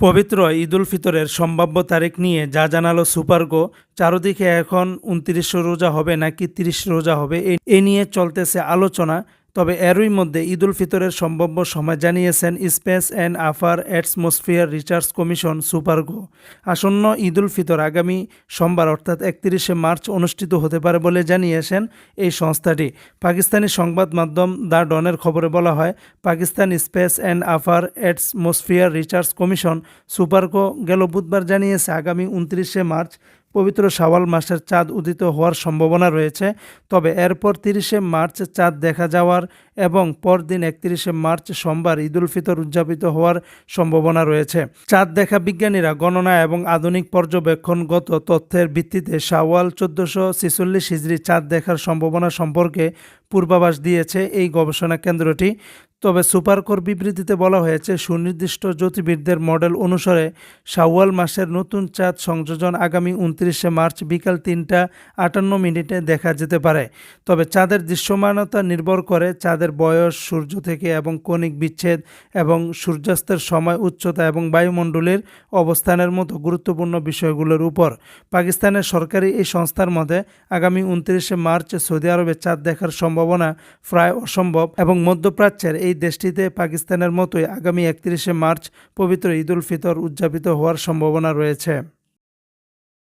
পবিত্র ঈদুল ফিতরের সম্ভাব্য তারিখ নিয়ে যা জানালো সুপারগো চারদিকে এখন উনত্রিশ রোজা হবে নাকি তিরিশ রোজা হবে, এ- নিয়ে চলতেছে আলোচনা। তবে এরই মধ্যে ঈদুল ফিতরের সম্ভাব্য সময় জানিয়েছেন space and upper atmosphere research commission SUPARCO. আসন্ন ঈদুল ফিতর আগামী সোমবার অর্থাৎ একত্রিশে মার্চ অনুষ্ঠিত হতে পারে বলে জানিয়েছেন এই সংস্থাটি। পাকিস্তানি সংবাদ মাধ্যম দ্য ডনের খবরে বলা হয়, Pakistan space and upper atmosphere research commission SUPARCO গেল বুধবার জানিয়েছে, আগামী উনত্রিশে মার্চ পবিত্র শাওয়াল মাসের চাঁদ উদিত হওয়ার সম্ভাবনা রয়েছে, তবে এরপর তিরিশে মার্চ চাঁদ দেখা যাওয়ার এবং পরদিন একত্রিশে মার্চ সোমবার ঈদুল ফিতর উদযাপিত হওয়ার সম্ভাবনা রয়েছে। চাঁদ দেখা বিজ্ঞানীরা গণনা এবং আধুনিক পর্যবেক্ষণগত তথ্যের ভিত্তিতে শাওয়াল চোদ্দশো ছিচল্লিশ হিজড়ি চাঁদ দেখার সম্ভাবনা সম্পর্কে পূর্বাভাস দিয়েছে এই গবেষণা কেন্দ্রটি। তবে সুপারকোর বিবৃতিতে বলা হয়েছে, সুনির্দিষ্ট জ্যোতির্বিদদের মডেল অনুসারে শাওয়াল মাসের নতুন চাঁদ সংযোজন আগামী উনত্রিশে মার্চ বিকাল তিনটা আটান্ন মিনিটে দেখা যেতে পারে। তবে চাঁদের দৃশ্যমানতা নির্ভর করে চাঁদের বয়স, সূর্য থেকে এবং কণিক বিচ্ছেদ এবং সূর্যাস্তের সময় উচ্চতা এবং বায়ুমণ্ডলের অবস্থানের মতো গুরুত্বপূর্ণ বিষয়গুলোর উপর। পাকিস্তানের সরকারি এই সংস্থার মতে, আগামী উনত্রিশে মার্চ সৌদি আরবে চাঁদ দেখার সম্ভাবনা প্রায় অসম্ভব এবং মধ্যপ্রাচ্যের এই দেশটিতে পাকিস্তানের মতোই আগামী একত্রিশে মার্চ পবিত্র ঈদুল ফিতর উদযাপিত হওয়ার সম্ভাবনা রয়েছে।